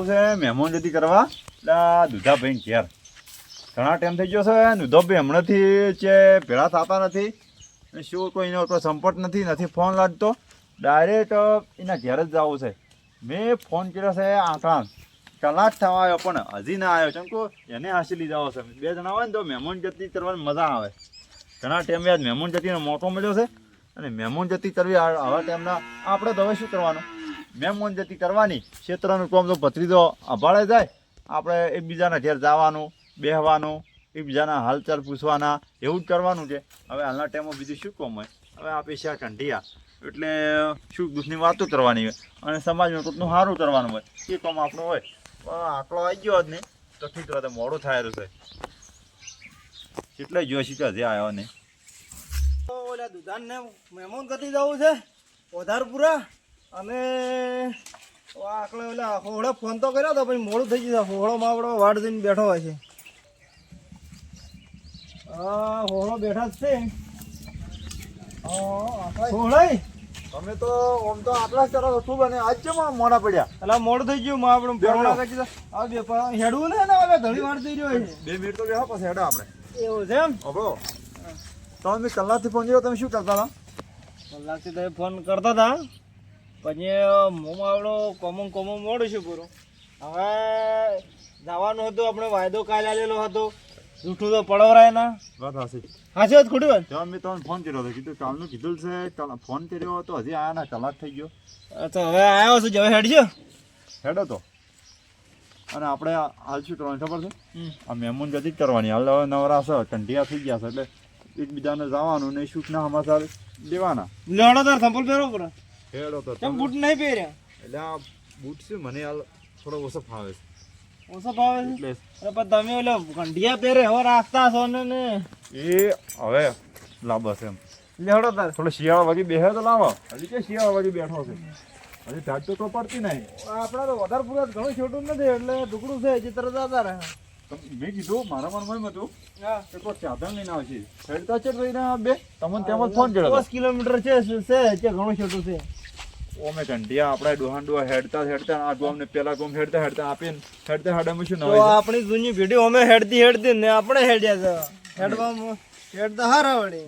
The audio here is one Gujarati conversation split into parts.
જવું છે, મહેમાન જતી કરવા. એટલે દુધાભાઈ ઘેર. ઘણા ટાઈમ થઈ ગયો છે, દુધાભાઈ હમણાંથી જે ભેળા થતા નથી. અને શું કોઈનો કોઈ સંપર્ક નથી નથી ફોન લાગતો. ડાયરેક્ટ એના ઘેર જ જવું છે. મેં ફોન કર્યો છે આંકડા કલાક થવા આવ્યો, પણ હજી ના આવ્યો. કેમ કે એને હાંસી લીધા છે. બે જણા હોય ને તો મહેમાન જતી કરવાની મજા આવે. ઘણા ટાઈમ યાદ મહેમાન જતીનો મોકો મળ્યો છે. અને મહેમાન જતી કરવી આવા ટાઈમના આપણે તો હવે શું કરવાનું? મહેમાન જતી કરવાની, ક્ષેત્રનું કોમ તો ભત્રીજો અભાળે જાય. આપણે એકબીજાના ઘેર જવાનું, બેહવાનું, એકબીજાના હાલચાલ પૂછવાના, એવું જ કરવાનું છે. હવે હાલના ટાઈમમાં બીજું શું કોમ હોય? હવે આ પૈસા ઠંડીયા એટલે સુખ દુઃખની વાતો કરવાની હોય? અને સમાજમાં કોઈનું સારું કરવાનું હોય? એ કોમ આપણું હોય. પણ આટલો આવી ગયો જ નહીં તો ઠીક રહે મોડું થાય છે. એટલે જોશી તો હજી આવ્યો નહીં. ઓલા દુધાન ને મહેમાન ગતિ જવું છે, ઓધારપુરા. અને આકડે ઓલા હોળે ફોન તો કર્યો હતો પછી મોડું થઈ ગયું હોળો માવડો વાડ જઈને બેઠો હોય છે. હોળો બેઠા જ છે. હોળાઈ તમે તો આમ તો આટલા જ કરો શું બને? આજ છે મોડા પડ્યા? એટલે મોડું થઈ ગયું માં આપણે બેઠો. આ બે હેડવું ને હવે ઘણી વાર થઈ રહ્યો છે. બે મિનિટ તો બેહો પછી હેડો આપણે. એવું છે એમ? અબળો તમે કલાકથી ફોન કર્યો તમે શું કરતા હતા? કલાકથી તમે ફોન કરતા હતા. પછી મોમાં આવડો કોમો કોમો મોડું છે પૂરું. હવે જવાનું હતું આપણે વાયદો કાલે આલેલો હતો. જૂઠું તો પડવરાય ના. વાત હાસી હાસી વાત ખોટી વાત? જવા મેં તમને ફોન કર્યો હતો. કીધું કાલનું કીધું છે ફોન કર્યો હતો હજી આયા ના કલાક થઈ ગયો. તો હવે આવ્યો છું હવે હેડજો. હેડો તો. અને આપણે હાલ શું કરવાની ખબર છે? આ મહેમાન ગતિ જ કરવાની. હાલ હવે નવરા છે કંઢિયા થઈ ગયા છે એટલે એકબીજાને જવાનું ને સુખના સમાચાર લેવાના લેવડો તાર સંપલ પહેરો પર. હેડો તો તમે- બૂટ નહીં પહેર્યા? એટલે આ બૂટ છે મને હાલ થોડો ઓછો ફાવે છે. ઓછો ફાવે છે? એટલે અરે પણ તમે ઓલો ગંઢિયા પહેરે હવે રાખતા છો ને ને. એ હવે લાંબા છે એમ. લેડો તાર. થોડો શિયાળા વાગી બેહે તો લાવો હજી કે શિયાળા વાગી બેઠો છે. હજી ઢાટ તો પડતી નહીં. આપણા તો વધારે પૂરા ઘણું છોટું નથી એટલે ઢુકડું છે હજી તરત આવતા રહે. તમ- મેં કીધું મારા મનમાં એમ હતું હા. કે કોઈ સાધન લઈને આવશે. હેડતા છે બે. તમને તેમાં ફોન કર્યો દસ કિલોમીટર છે છે છે ઘણું છોટું છે. ઓ મેં ઘંટિયા આપણે ડોહાન ડોહા હેડતા હેડતા આ ગોમને પેલા ગોમ હેડતા હેડતા આપીને હેડતા હેડવામાં શું તો આપણી જૂની પેઢી અમે હેડતી હેડતી ને આપણે હેડ્યા છે. હેડવામાં હેડતા હારા વળી.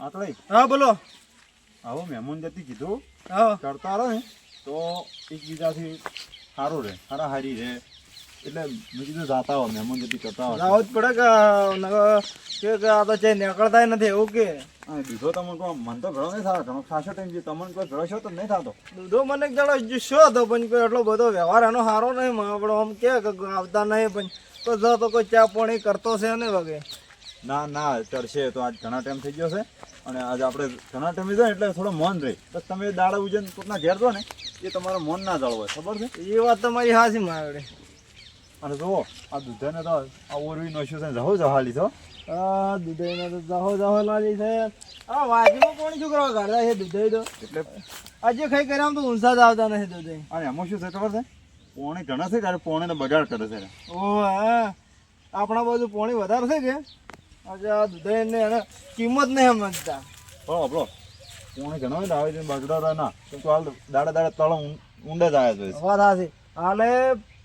આટલે હા બોલો. આવો મહેમાન જતી કીધું. હા. કરતા રહે ને તો એકબીજાથી સારું રહે સારા હારી રહે. એટલે મેં કીધું જાતા હોય મહેમાન જતી કરતા હોય. આવું જ પડે કે આ તો ચઈ નીકળતા નથી એવું કે. દીધો તમને કહો મન તો ઘણો નહીં થતો ઘણો ખાસો ટાઈમ છે તમને કોઈ ઘણો છો તો નહીં થતો? દૂધો મને જાણો શું હતો પણ કોઈ એટલો બધો વ્યવહાર એનો સારો નહીં આપણો આમ કે આવતા નહીં પણ તો જો તો કોઈ ચા પાણી કરતો છે ને વગે. ના ના ચડશે તો આજ ઘણા ટાઈમ થઈ ગયો છે. અને આજ આપણે ઘણા ટાઈમ જાય એટલે થોડો મન રહે. તો તમે દાડા ઉજન પોતના ઘેર દો ને એ તમારો મન ના જળવાય ખબર છે? એ વાત તમારી હાસી માવડે. અને જુઓ આ દૂધને તો આ ઓરવી નોશ્યું છે જહો જહા લીધો આ દૂધઈનો તો જહો જહો લાલી છે આ વાજીમાં કોણ શું કરવા કાઢતા છે દૂધઈ તો એટલે આજે ખાઈ કર્યા તો ઊંસા જ આવતા નથી દૂધઈ અને એમાં શું છે ખબર છે પોણે ઘણા છે ત્યારે પોણેને બગાડ કરે છે. ઓ હા. આપણા બાજુ પોણી વધારે છે કે? આજે આ દૂધઈને એને કિંમત નહીં સમજતા. બરો આપણો પોણે ઘણા હોય ને આવે છે બગડા ના તો હાલ દાડા દાડા તળ ઊંડે જ આવ્યા છે. વાત હાસી હાલે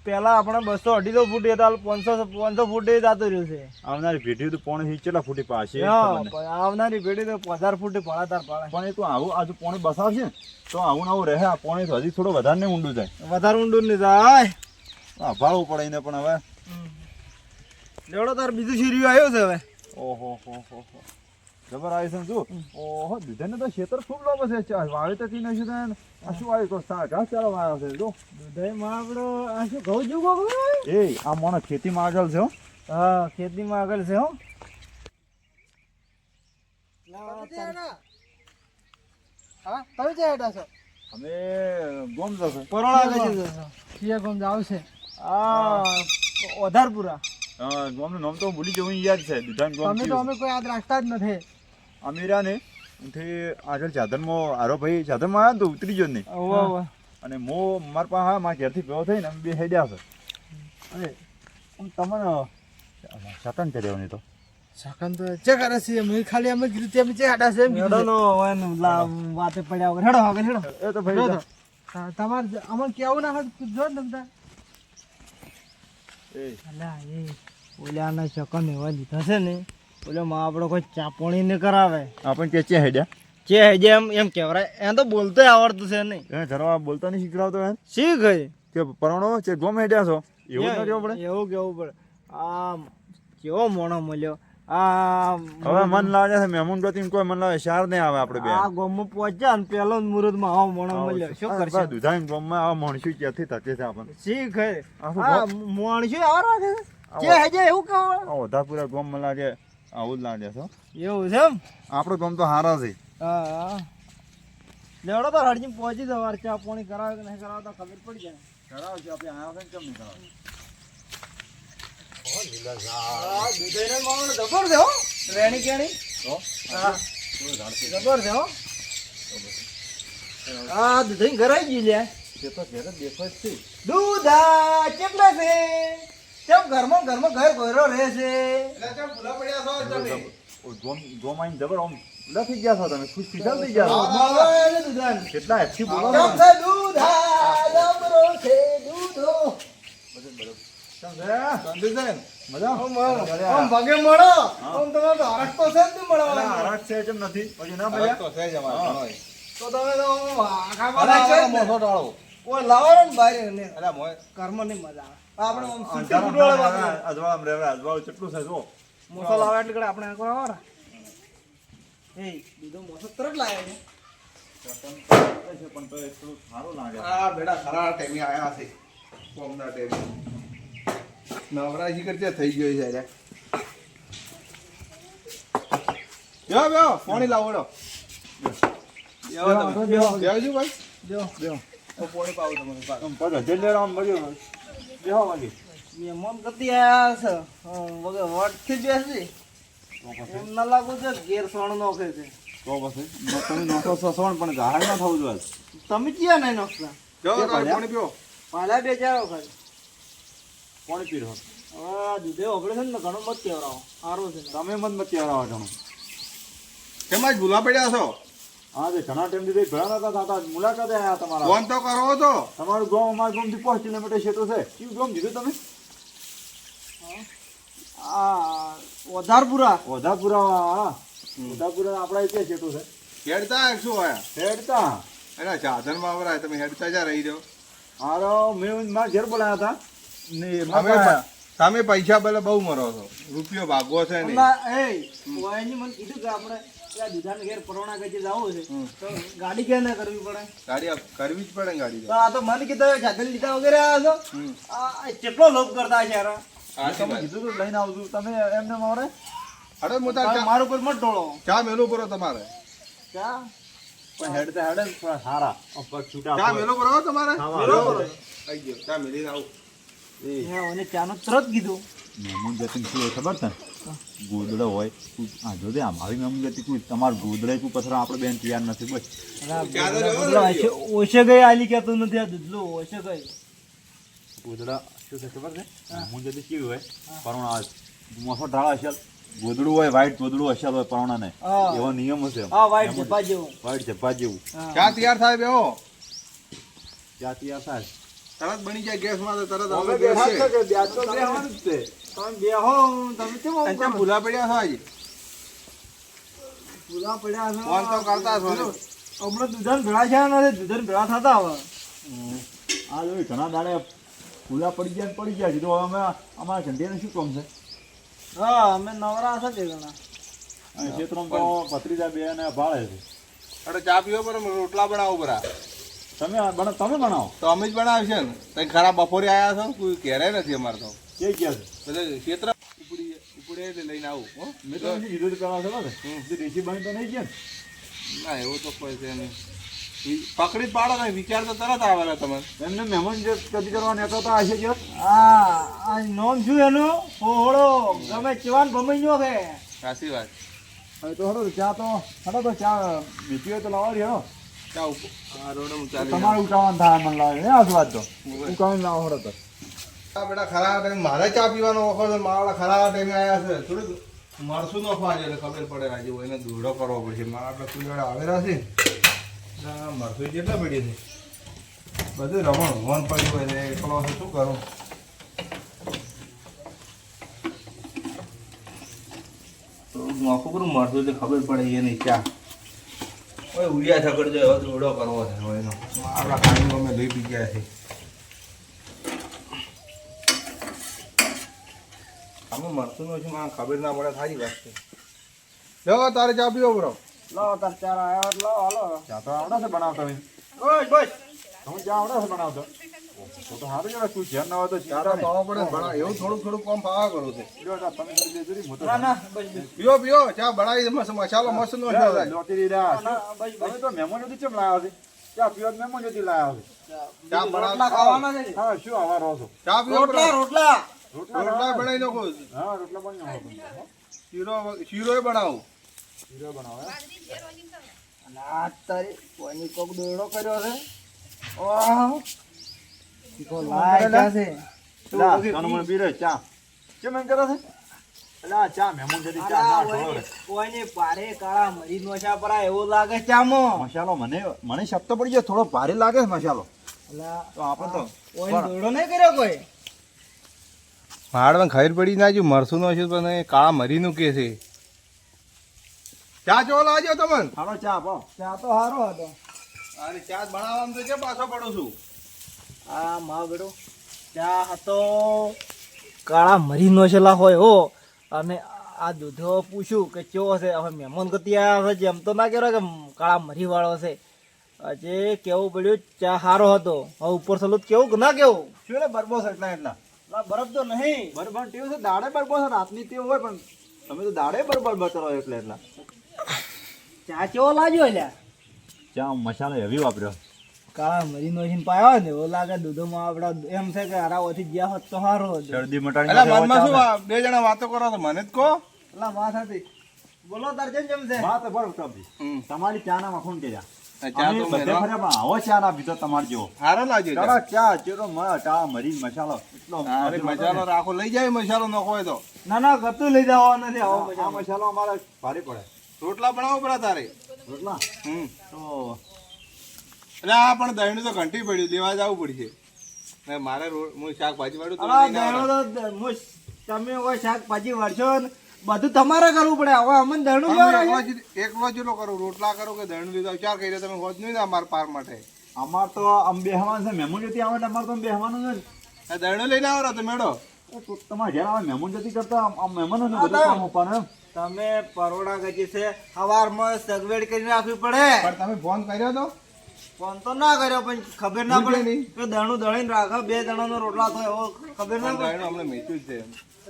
પેલા આપણે બસો અઢીસો ફૂટ હતા પાંચસો પાંચસો ફૂટ જતો રહ્યો છે. આવનારી પેઢી તો પોણે કેટલા ફૂટી હા, આવનારી પેઢી તો હજાર ફૂટ પડાતાર પડે. પણ એ તો આવું આજુ પોણે બસાવશે તો આવું ને આવું રહે આ પોણે તો હજી થોડો વધારે ને ઊંડું જાય. વધારે ઊંડું નહીં જાય. આ પડે એને પણ હવે. લેવડો તાર બીજું શીર્યું આવ્યો છે હવે. ઓહો હો હો હો. જબર આવી છે શું ઓહો દૂધને તો ખેતર ખૂબ લાંબો છે ચા વાવે નહીં છે આ શું આવી કોઈ સા ઘાસ ચાલો વાવ્યો છે જો દૂધઈમાં આપણો આ શું ઘઉં જુગો એ આ મોણસ ખેતીમાં આગળ છે હા ખેતીમાં આગળ છે હો હા તમે ક્યાં હેઠા છો અમે ગોમ જશે પરોળા આગળ જશો કિયા ગામ જાવ છે આ ઓધારપુરા ગોમનું નામ તો હું ભૂલી જવું યાદ છે દુધાન ગોમ અમે તો અમે કોઈ યાદ રાખતા જ નથી અમીરા ને થી આગળ ચાદરમાં આરો ભાઈ ચાદરમાં આવ્યો ને તો ઉતરી ગયો નહીં. અને મો મારા પાસે હા મારા ઘેરથી ભેગો થઈને અમે બે હેડ્યા છે. અને તમને સતન કર્યો નહીં તો. સાકન તો ચે કરે છે અમે ખાલી અમે કીધું તેમ અમે ચે હાડા છે હેડો નો વન વાતે પડ્યા વગર. હેડો આગળ હેડો. એ તો ભાઈ તમારે અમારે કેવું ના હોય જો ને બધા એ. અલા એ ઓલાના ચકન એવા લીધા છે ને. ઓલો માં આપણો કોઈ ચાપોણી ને કરાવે. આપણ કે ચે હેડ્યા. ચે હેડ્યા એમ એમ કહેવાય. એ તો બોલતોય આવડતું છે નહીં. એ જરા બોલતા નહીં શીખડાવતો એમ. શીખ ગઈ? કે પરણો છે ગોમ હેડ્યા છો? એવું ન કેવું પડે? એવું કેવું પડે. આ કેવો મોણો મળ્યો. આ હવે મન લાગે છે મહેમાન ગતિ કોઈ મન લાવે શાર નહીં આવે આપણે બે. આ ગોમમાં પહોંચ્યા ને પેલો જ મુહૂર્તમાં આવો મોણો મળ્યો. શું કરશે? દુધાઈ ગોમમાં આવા માણસું ક્યાંથી થકે છે આપણને? શી ગઈ? આ શું આ મોણશું આવા રાખે છે. જે હજે એવું કેવું આ ગોમમાં લાગે. આવું જ લાગે છે. એવું છે એમ? આપણો ગમ તો હારા છે. હા હા. લેવડો તો હળજી પહોંચી જવા ચા પાણી કરાવે કે નહીં કરાવે તો ખબર પડી જાય. કરાવ છે આપણે આયા કેમ નહીં કરાવે જબર છે હો. રેણી કેણી. જબર છે હો. હા દૂધ ઘરાઈ ગઈ લે. તે તો ઘેર દેખાય છે. દૂધા કેટલા છે? કેમ ઘરમાં ઘરમાં ઘર ગોયરો રહે છે? જબર આમ લખી ગયા છો તમે? ખુશ ખુશાલ થઈ ગયા છો? કેટલા હેપી બોલો છે દૂધા જબરો છે દૂધો. કેમ મજા? આમ આમ ભગે મળો. આમ તમારે તો હરખ તો છે જ નહીં મળવાનો. હરાક છે કેમ નથી. પછી ના આમ છે જ ને. કોઈ લાવો ને અરે મોય. કર્મની મજા આવે. આપણે આમ સુટી ફૂટવાળા વાપરીએ. અજવાળામાં રહેવા અજવાળ કેટલું છે જો. મોસો લાવે એટલે કડે આપણે આંકડો આવો. એ બીજો મોસો તરત લાવે છે. પણ તો એટલું સારું લાગે આ બેડા ખરા ટાઈમે આયા છે. કોમના ટાઈમે નવરાશી કરજે થઈ ગયો છે રે યો યો પાણી ભાઈ. બેહો. તો પાણી પાવું તમારે. પાછા આયા છે. વગર વટથી બેસી. એમ ના લાગુ છે ઘેર સોણ નોખે છે. તો પછી? તમે નોખો સસવણ પણ જાહેર ના થવું જોઈએ. તમે ક્યાં નહીં નોખતા? જો? પાણી પાલા બે ચાર વખત. કોણ પીરો હા દૂધે ઓગળે ને ઘણું મત કેવરાવો સારું છે તમે મત મત કહેવા ઘણું. કેમ જ ભૂલા પડ્યા છો? હા તે ઘણા ટાઈમથી તે ઘણા મુલાકાતે આવ્યા તમારા. ફોન તો કરો તો. તમારું ગામ અમારા ગામથી પાંચ કિલોમીટર ક્ષેત્ર છે. કયું ગામ કીધું તમે? આ વધારપુરા ઓધાપુરા હા. ઓધાપુરા આપણા તે ક્ષેત્ર છે. હેડતા શું આયા હેડતા. એના સાધનમાં વરાય તમે હેડતા જા રહી જાઓ. હારો મેં મારા ઘેર બોલાયા હતા. ને તમે પૈસા પેલા બહુ મરો છો. રૂપિયો ભાગવો છે હમણાં એ મને કીધું કે આપણે દુધાન ઘેર પરોણા ગજે જવું છે. તો ગાડી ક્યાં ના કરવી પડે? ગાડી કરવી જ પડે ગાડી તો. આ તો મને કીધું સાધન લીધા વગેરે આવ્યા આ કેટલો લોભ કરતા છે યાર? સાચી તમે. કીધું તું લઈને આવજો. તમે એમને મારે અરે ચા- મારું ઉપર મત ઢોળો. ચા મેલું કરો તમારે. ચા? પણ હેડતા હેડે ને થોડા સારા. ચા હોય. કરો તમારે. મેલો કરો. આઈ ગયો. ચા મેલીને આવું. એ મેં તરત કીધું. મહેમાન ગતિ શું ખબર છે ગોદડો હોય. કોઈ- દે આ મહેમાન ગતિ કોઈ તમારું ગોદડે કોઈ પથરા આપણે બેન તૈયાર નથી બસ ઓછે ગઈ આલી કહેતું નથી આ દૂધલું ઓછે ગઈ. ગોદડા શું છે ખબર છે? મહેમાન ગતિ કેવી હોય? પરોણા મોસો ઢાળા હશે ગોદડું હોય વ્હાઈટ ગોદડું હશે હોય પરોણા ને એવો નિયમ હશે હા વાઈટ જપા જેવું. વ્હાઈટ જબ્બા જેવું. હા. તૈયાર થાય બેહો ક્યાં તૈયાર થાય? તરત બની જાય ગેસમાં તો તરત અમે અમે બેઠા બેસીએ. જ છે કે તો બેહવાનું જ છે. તમે બેહો કેમ? ભૂલા પડ્યા છો આજે ભૂલા પડ્યા છો. ફોન તો કરતા છો ને. હમણાં દૂધન ભેળા છે ને દૂધન ભેળા થતા હવે આ જો ઘણા દાડે ફૂલા પડી ગયા પડી ગયા છે તો અમે અમારા ઘંટીને શું કામ છે હા અમે નવરા હશે તે ઘણા ક્ષેત્રમાં તો પત્રીજા બે ને ભાળે છે અરે ચા પીવો પર રોટલા બનાવો પરા તમે બના- તમે બનાવો. તો અમે જ બનાવશે ને. તઈ ખરા બપોરે આવ્યા છો? કોઈ ઘેરે નથી અમારે તો. કે ગયા છે બધા ક્ષેત્ર ઉપડી ઉપડે એટલે લઈને આવું હો. મેં તો કીધું કરવા છો ને. દેશી બની તો નહીં ગયા ના. એવું તો કોઈ છે નહીં. પકડી પાડો ને વિચાર તો તરત આવેલા તમારે એમને મહેમાન જે કદી કરવા તો આશે કે હા આ નોમ શું એનું? હોળો ગમે ચવાન ભમાઈ નો છે. સાચી વાત. હવે તો હડો ચા તો હડો તો ચા મીઠી હોય તો લાવો રહ્યો. તમારે ઉઠાવવાનું થાય મને લાગે. તો. ઉઠાવીને લાવો હરો ટાઈમ મારે ચા પીવાનો વખત મારા ખરા ટાઈમે આવ્યા છે. થોડુંક મળશું નો ફાજે એટલે ખબર પડે આજે એને દોડો કરવો પડશે. મારા આપણે આવેલા છે. મરસું કેટલા પડી છે. બધું રમણ હોન પડ્યું હોય એટલે એકલો શું કરું? મોખું કરું મરસું એટલે ખબર પડે એ નહીં ચા. ઓય ઉડિયા થકડ જો એવો દોડો કરવો છે હવે એનો આપણા ખાણી અમે લઈ પી ગયા છે. આમાં મરતું નથી મને ખબર ના પડે સારી વાત છે. લો તારે ચા પીવો બરો. લો તાર ચાર આવ્યો લો હાલો. ચા તો આવડે છે બનાવતા હોય બસ બસ ચા આવડે છે બનાવતો? તો તો સારું કહેવાય તું ધ્યાન ના હોય તો ચાર પાવા પડે ને. એવું થોડું થોડું કામ પાવા કરું છે. લ્યો ચા, તમે કરી દેજો રી, હું ના ના બસ બસ. પીઓ પીઓ ચા બનાવી મસ્ત મસાલો મસ્ત નો છે લોટી તમે તો મહેમાન છે? ચા પીવા મહેમાન સુધી લાયા છે. ચા રોટલા ખાવાના છે. હા શું આવા રહો છો? ચા પીવો રોટલા રોટલા. રોટલા રોટલા બનાવો. બનાવી. નાખો હા રોટલા બની નાખો શીરો શીરો બનાવું. શીરો બનાવો એમ? તારી કોઈની કોક દોરડો કર્યો છે? ઓહ. છે? લા, મને બીરે ચા. કેમ એમ કરે છે? એટલે ચા મહેમાન સુધી ચા ના ઢોળો કોઈને પારે કાળા મરી નોશા પરા એવું લાગે ચામો? મસાલો મને મને શબ્દ પડી ગયો થોડો ભારે લાગે મસાલો. અલા, તો આપણે તો કોઈ દોરડો નહીં કર્યો કોઈ? હાડમાં ખબર પડી ના જો મરસું નો છે પણ કાળા મરીનું કે છે. ચા ચો લાવજો તમને. હાલો ચા આપો ચા તો સારો હતો. અરે ચા બનાવવાનું તો કે પાછો પડું છું. આ મા બેડો ચા હતો? કાળા મરી નોશેલા હોય હો. અને આ દૂધો પૂછ્યું કે કેવો છે? હવે મહેમાન ગતિ આવ્યા છે જેમ તો ના કહેવાય કે કાળા મરી વાળો છે. આજે કેવું પડ્યું? ચા સારો હતો. હવે ઉપર સલું કેવું કે ના કેવું? શું ને બરબો છે એટલા એટલા? બરફ તો નહીં. બરબર ટેવ છે દાડે બરબો છે રાતની ટેવ હોય પણ તમે તો દાડે બરબર બચરો એટલે એટલા. ચા કેવો લાગ્યો એટલે? ચા મસાલો હેવી વાપર્યો. કાળા મરી નોશીને પાયો ને એવો લાગે દૂધમાં આપડા એમ છે કે હારા ઓથી ગયા હોત તો હારો હતો. શરદી મટાડી એટલે મનમાં શું બે જણા વાતો કરો તો મને જ કહો. એટલે માથાથી બોલો તાર જેમ જેમ છે? વાત બરોબર ટપી. તમારી ચા ના મખણ કર્યા. આ ચા અમે તો બધે મેલો. ફર્યા પણ આવો ચા ના પીધો તમારે જેવો. સારો લાગ્યો ચા. કડક ચા ચેરો મ- ચા મરી મસાલો. મસાલો રાખો લઈ જાય મસાલો નાખો હોય તો. ના ના લઈ જવા નથી આવો આ મસાલો અમારે ભારે પડે. રોટલા બનાવો પડે તારે. રોટલા? તો એટલે આ પણ દહીં તો ઘંટી પડ્યું લેવા જવું પડશે મારે હું શાકભાજી વાળું. દહેણો તમે હોય શાકભાજી વાળશો ને બધું તમારે કરવું પડે હવે અમને દહીણું એકલો લાગે? જ- એકલો જ એટલો કરો રોટલા કરો કે દહીંનું લીધા ચાર કહી દે તમે હોજ નહીં અમાર પાર માટે અમાર તો આમ બેહવાનું છે મહેમાન જતી આવે અમારે તો બેહવાનું છે ને. આ લઈને આવો તો મેળો તમારે ઘેર આવે મહેમાન જતી કરતા હા, બધું. કામ. તમે પરોડા ગજી છે સવારમાં સગવેડ કરીને રાખવી પડે પણ તમે ફોન કર્યો તો ફોન તો ના કર્યો પણ ખબર ના પડે. કે દણું દળીને રાખો બે જણાનો રોટલા થાય એવો. ખબર ના પડે. અમને મેચ્યું છે.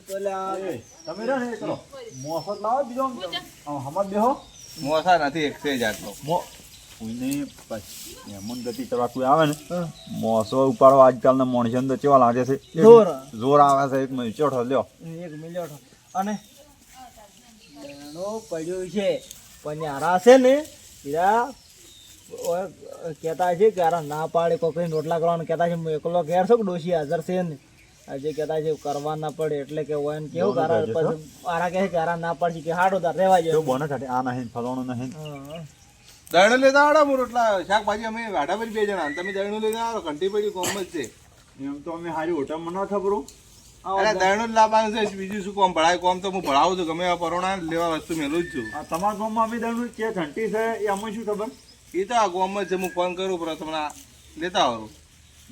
તો લે આ એ, તમે રહ્યો ને કરો મોસત લાવો બીજો. આમ આમ હમત બેહો. મોસા નથી એકસે જ મો કોઈને પછી ગતિ કરવા કોઈ આવે ને મોસો ઉપાડવા આજકાલના માણસો તો કેવા લાગે છે? જોર. જોર આવે છે એક મિનિટ. ઠો લ્યો. એક મિનિટ અને પડ્યો છે. પણ હારા છે ને કહેતા છે કે ના પાડે કોકરીને રોટલા કરવાનું. કહેતા છે હું એકલો ઘેર છું કે ડોશી હાજર છે ને? આજે કહેતા છે કરવા ના પડે એટલે કે હોય ને કેવું કારણ પછી આરા કહે કે આરા ના પાડશે કે હાડો તાર રહેવા જાય બને સાથે આ નહીં ફલાણું નહીં હા. લેતા આવડો હું રોટલા શાકભાજી અમે વાડા પર બે જણા. તમે દહીંનું લઈને આવો ઘંટી પડી કોમ જ છે. એમ તો અમે હારી હોટલમાં ન ખબરું. અરે દહીંનું જ લાવવાનું છે બીજું શું કોમ? ભણાય કોમ તો હું ભણાવું છું. ગમે એવા પરોણા લેવા વસ્તુ મેલું જ છું. આ તમારા ગામમાં અમે દળનું કે ઘંટી છે? એ અમે શું ખબર? એ તો આ જ છે હું ફોન કરું પણ તમને લેતા આવું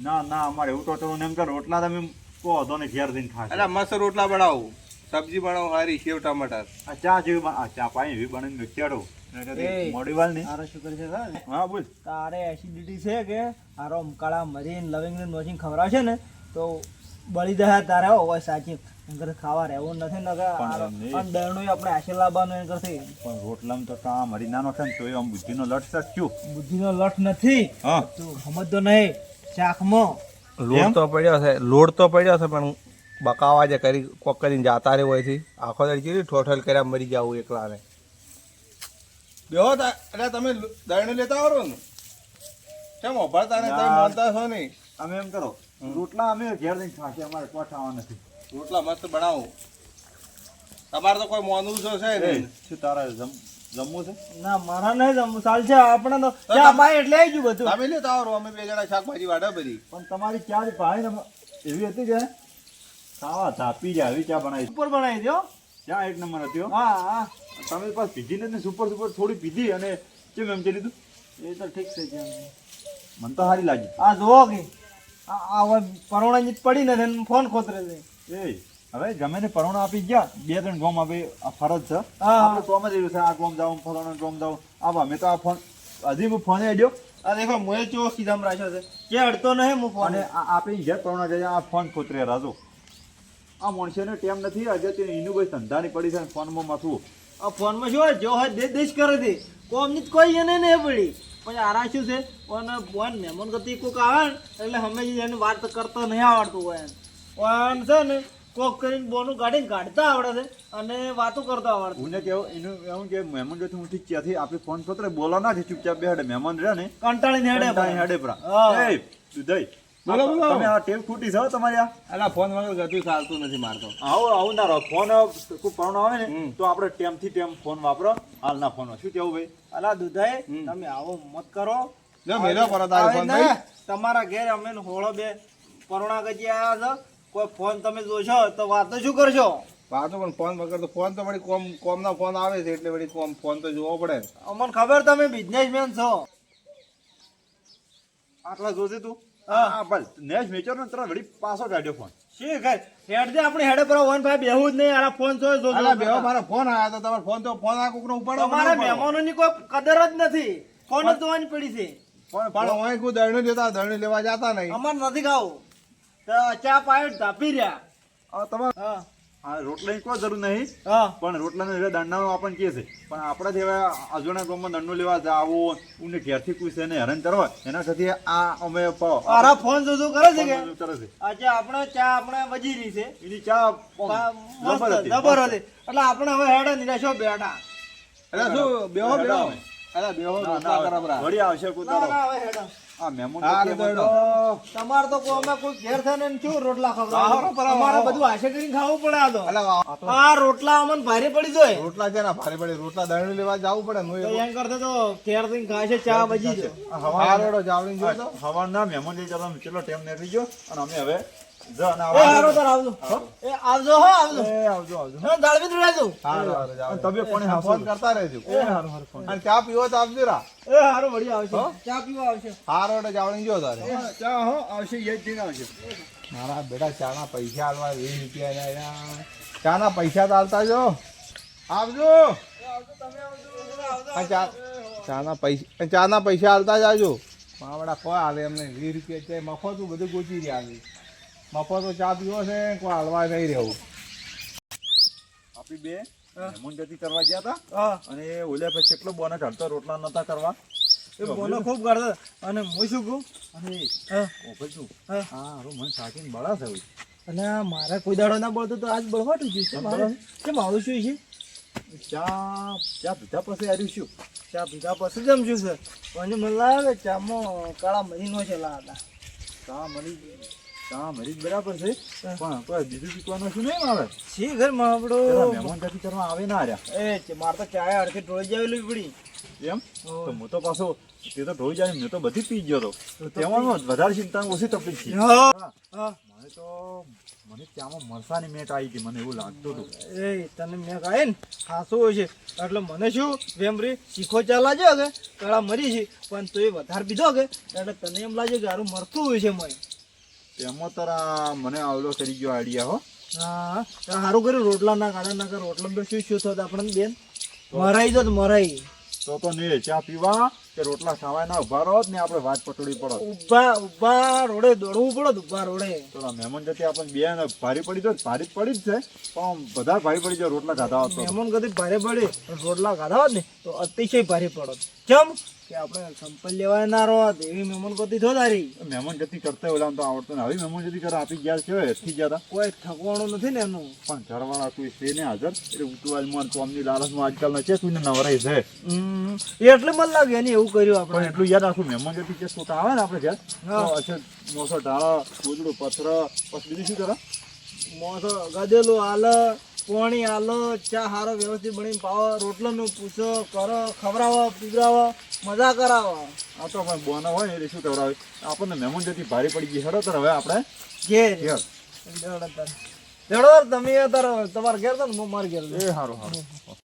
ના ના અમારે એવું તો તો એમ કે રોટલા તમે કહો તો ને ઘેર દઈને ખાશે. અરે મસ્ત રોટલા બનાવું. સબ્જી બનાવું હારી સેવ ટમાટર. આ ચા જેવી બન- આ ચા પાણી એવી બનાવીને મેચાડો એ. મોડી વાળ નહીં આરા શું કરે છે ખબર ને? હા બોલ. તારે એસિડિટી છે કે આરો કાળા મરીન લવિંગ ને ખવડાવશે ને તો બળી જાય તારે હો હોય સાચી. ખાવા રહેવું નથી ને પણ આપણે આશી લાવવાનું એમ પણ રોટલામાં તો કા મરી નાનો છે ને તો આમ બુદ્ધિનો લટ સચ્યું બુદ્ધિનો લઠ નથી. હા. તું સમજતો નહીં શાકમાં. લોટ તો પડ્યો છે લોટ તો પડ્યો છે પણ બકાવા જે કરી કોક કરીને જાતા રહ્યો હોય છે આખો દર કેવી ઠોઠલ કર્યા મરી જાવું એકલાને. બેહો એટલે તમે દહીં લેતા આવો ને? કેમ ઓભળતા ને? તમે માનતા છો નહીં. અમે એમ કરો રોટલા અમે ઘેર લઈને ખાશે અમારે કોઠાવા નથી. રોટલા મસ્ત બનાવો. તમારે તો કોઈ મોનું તો છે ને. શું તારા જમ- જમવું છે? ના મારા નહીં જમવું. ચાલ છે આપણે તો ક્યાં ભાઈ એટલે આવી ગયું બધું. તમે લે આવો અમે બે જણા શાકભાજી વાડા બધી. પણ તમારી ક્યારે ભાઈ ને એવી હતી કે? ખાવા તાપી જાય આવી ચા બનાવી. ઉપર બનાવી દો ચા એક નંબર હતી હા. હા તમે પાસ પીધી નથી સુપર સુપર થોડી પીધી અને કેમ એમ કરી લીધું? એ તો ઠીક છે કે મને તો સારી લાગી. આ જોવો કે આ જ પડી ને એને ફોન ખોતરે છે. એ હવે ગમે ને પરોણા આપી ગયા બે ત્રણ ગોમ આપી આ ફરજ છે. આપણે કોમ જ એવું છે આ ગોમ જાઉં ફરોણા ગોમ જાઉં આવા મેં તો આ ફોન હજી હું ફોને અડ્યો આ દેખો મોએ ચો સીધામ રાખ્યો છે? કે અડતો નહીં હું ફોન? અને આ આપી ઘેર પરોણા જઈએ આ ફોન ખોતરે રાજો. આ માણસોને ટેમ નથી આજે તે એનું કોઈ ધંધાની પડી છે ફોન ફોનમાં માથું. આ ફોનમાં શું હોય? જો હોય દે દેશ કરે છે કોમની કોઈ એને નહીં પડી. પછી આરા શું છે. પણ ફોન મહેમાન ગતિ કોક આવે એટલે હંમેશા એની વાત કરતો નહીં આવડતું હોય એને પણ છે ને કોક કરીને બોનું ગાડીને કાઢતા આવડે છે અને વાતો કરતા આવડે હું કેવું એનું એવું કે મહેમાન જો હું ઠીક ત્યાંથી આપણે ફોન પત્ર બોલા ના ચૂપચાપ બેહાડે. મહેમાન રહે ને કંટાળીને હેડે હેડે પ્રા એ, દુધઈ બોલો, બોલો. તમે આ ટેવ ખૂટી છે તમારી આ? અલા ફોન વગર ગતું ચાલતું નથી મારતો. આવો આવું ના રહો. ફોન કોઈ પરણો આવે ને તો આપણે ટેમથી ટેમ ફોન વાપરો. હાલના ફોનમાં શું કેવું ભાઈ? અલા દુધાઈ તમે આવો મત કરો. મેલો કરો તારો ફોન તમારા ઘેર અમે હોળો બે પરોણા ગજી આવ્યા છો. કોઈ ફોન તમે જોશો તો વાતો શું કરશો? વાતો પણ ફોન વગર તો ફોન તો વળી કોમ કોમના ફોન આવે છે એટલે વળી કોમ ફોન તો જોવો પડે. અમને ખબર તમે બિઝનેસમેન છો. આટલા જોશે તું? હા. બસ. નેક્સ્ટ મેચર ને તરત વળી પાછો કાઢ્યો ફોન. શી ખર હેડ દે આપણે હેડે પર વન ભાઈ બેહું જ નહીં. આરા ફોન છો જો બેહો મારો ફોન આવ્યો તો તમારો ફોન તો ફોન આ કોકનો ઉપાડો તમારા. મહેમાનોની કોઈ કદર જ નથી. ફોન જ જોવાની પડી છે. પણ પણ હું કોઈ દરણી લેતા દરણી લેવા જતા નહીં. અમાર નથી ખાવું. ચા પાયો ધાપી રહ્યા. તમારે હા. રોટલાની કોઈ જરૂર નહીં. પણ રોટલાને હવે દંડાનો આપણને કહે છે. પણ આપણે જેવા અજોના ગામમાં દંડો લેવા આવો ઉને ઘેરથી છે ને હેરાન કરવા એના સાથે આ અમે આરા ફોન જો જો કરે છે કે? કરે છે. આજે આપણે ચા આપણે વજી રહી છે. એની ચા જબર હતી. જબર હતી. એટલે આપણે હવે હેડે નિરાશો બેઠા. એટલે શું બેહો બેહો. અલા બેહો ના, ના. વળી આવશે ના ના હવે હેડો. આ મહેમાન હા, વચ્ચે તો એમાં હેડો. તો તમાર તો કોઈ અમે કોઈ ઘેર થાય ને શું રોટલા ખવડાવો અમારે બધું આશે કરીને ખાવું પડે આ તો. આ- આ રોટલા અમને ભારે પડી જાય. રોટલા છે ને ભારે પડે. રોટલા દરણી લેવા જવું પડે ને એમ કરતો તો ઘેર થઈને ખાશે ચા બજી છે. આ હવા તો હવાના મહેમાન જે ચાલો ચલો ટાઈમ નીકળી ગયો. અને અમે હવે જ અને એ હારો આવજો. તાર આવજો. એ આવજો હો આવજો. એ આવજો આવજો. હા દાળવી દોડાજો હારું, હારું, જાઓ. અને તમે કોને હાંસો ફોન છો? કરતા રહેજો. એ હારું હારું ફોન. અને ચા ના તો આપજો રા. એ હારો વળી આવશે. ચા પીવા આવશે. હા જો તારે. ચા ના મારા બેટા પૈસા આલવા વીસ રૂપિયા લાયા ચાના પૈસા તો આલતા જો. આવજો. ચાના પૈસા ચાના પૈસા આલતા જાજો. માવડા કોઈ હાલે એમને વીસ રૂપિયા મફત બધું ગોચી રહ્યા છે તો ચા પીવો છે કોઈ હાલવા નહીં રહેવું. આપી બે. મહેમાન ગતિ કરવા ગયા હતા? અને ઓલ્યા પછી કેટલો બોને હડતો રોટલા નતા કરવા. એ બોલો ખૂબ કરતા અને હું શું કહું? અને ઓફર શું? હા. હારું મને સાકીને બળા થયું અને મારા મારે કોઈ દાડો ના બળતો તો આજ બળવાટું ગયું છે કે કેમ આવું શું છે? ચા ચા પીધા પછી આવ્યું શું? ચા પીધા પછી જમશું છે પણ મને લાગે ચામાં કાળા મહિનો છે લાગતા ચા મળી ચા મળી જ બરાબર છે. પણ કોઈ બીજું પીવાનું શું નહીં આવે છી ઘરમાં આપણો? મહેમાન ગતિ કરવા આવે ના રહ્યા. એ છે, મારે તો ચાય અડધી ઢોળી જાવેલી પડી. એમ? તો હું તો પાછો તે તો ઢોઈ જાય મેં તો બધી પી ગયો તો. તેમાં વધારે ચિંતા ઓછી તકલીફ છે. મને તો મને ત્યાંમાં મરસાની મેટ આવી હતી મને એવું લાગતું હતું. એ તને મેં કહે ને ખાસું હોય છે. એટલે મને શું વેમરી શીખો ચાલા છે કે કાળા મરી છે પણ તો એ વધારે પીધો કે એટલે તને એમ લાગે કે હારું મરતું હોય છે મને તેમાં તારા મને આવડો કરી ગયો આઈડિયા હો. હા સારું કર્યું રોટલા ના કાઢા ના રોટલા તો શું શું થતું આપણને બેન? મરાઈ જો મરાઈ. તો તો નહીં ચા પીવા કે રોટલા ખાવા ના ઊભા રહો ને આપણે વાત પટોડી પડો. ઊભા ઊભા રોડે દોડવું પડે ઊભા રોડે. તો મહેમાન જતી આપણને બે ને ભારી પડી તો ભારી પડી જ છે. પણ બધા ભારી પડી જાય રોટલા ખાધા હોત મહેમાન કદી ભારે પડે રોટલા ખાધા હોત ને તો અતિશય ભારે પડો કેમ કે આપણે સંપલ લેવાય ના રહો એવી મહેમાન ગતિ થો તારી. મહેમાન જતી કરતા ઓલા તો આવડતો ને હવે મહેમાન જતી કરે આપી ગયા છે એથી ગયા કોઈ થકવાનું નથી ને એનું. પણ ઘરવાળા કોઈ છે ને હાજર? એટલે ઉતવાલમાં કોમની લાલચમાં આજકાલના છે કોઈને નવરાય છે. એટલે મને લાગે એને એવું કર્યું આપણે. એટલું યાદ રાખું મહેમાન જતી કે છોટા આવે ને આપણે ઘેર. મોસો ઢાળો કૂદડું પથ્થર પછી બીજું શું કરે? મોસો ગધેલું હાલ પોણી આલો ચા હારો વ્યવસ્થિત બનીને પાવો રોટલાનું પૂછો કરો ખવડાવો પીવડાવો મજા કરાવો. આ તો પણ બોના હોય એટલે શું કરાવે? આપણને મહેમાન જતી ભારે પડી ગઈ. હેડો તર હવે આપણે. કે તમે તાર તમારા ઘેર તો ને મારા ઘેર. એ સારું સારું